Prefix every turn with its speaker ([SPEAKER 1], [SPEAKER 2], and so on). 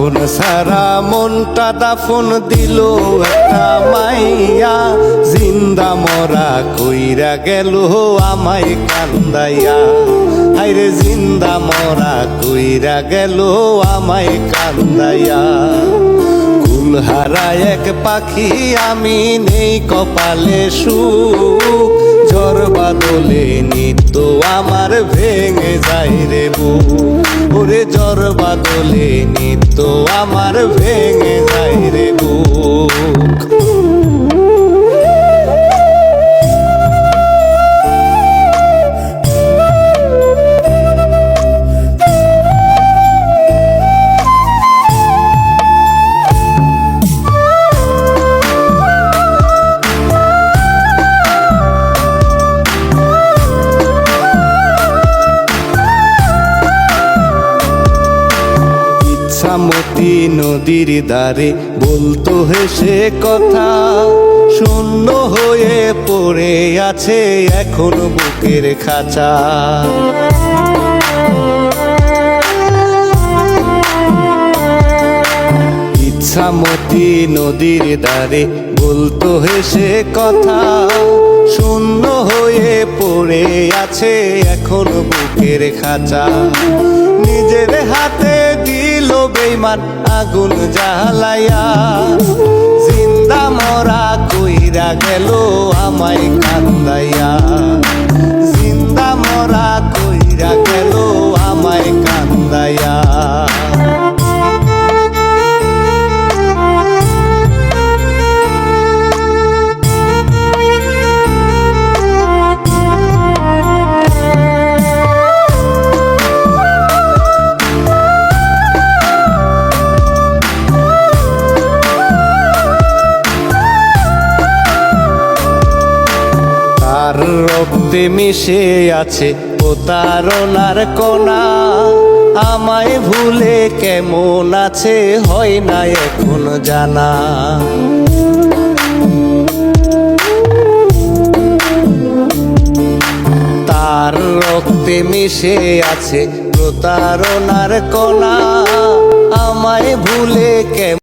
[SPEAKER 1] হারা মনটা দাফন দিল একটা মাইয়া। জিন্দা মরা কইরা গেল আমায় কান্দাইয়া। হাইরে জিন্দা মরা কইরা গেল আমায় কান্দাইয়া। কুলহারা এক পাখি, আমি নেই কপালে সুখ। ঝড় বাদলে নিত্য আমার ভেঙে যায় রে বুক। ওরে ঝড় বাদলে নিত্য আমার ভেঙে যায় রে বুক। ইচ্ছামতি নদীর দ্বারে বলতো হেসে কথা। শূন্য হয়ে পড়ে আছে এখন বুকের খাঁচা। ইচ্ছামতি নদীর দ্বারে বলতো হেসে কথা। শূন্য হয়ে পড়ে আছে এখন বুকের খাঁচা। নিজের হাতে দিল বেইমান আগুন জ্বালাইয়া। জিন্দা মরা কইরা গেল আমায় তার রক্তে মিশে আছে প্রতারণার কোনা আমায় ভুলে কেমন আছে হয় না এখন জানা। তার রক্তে মিশে আছে প্রতারণার কোনা আমায় ভুলে কেমন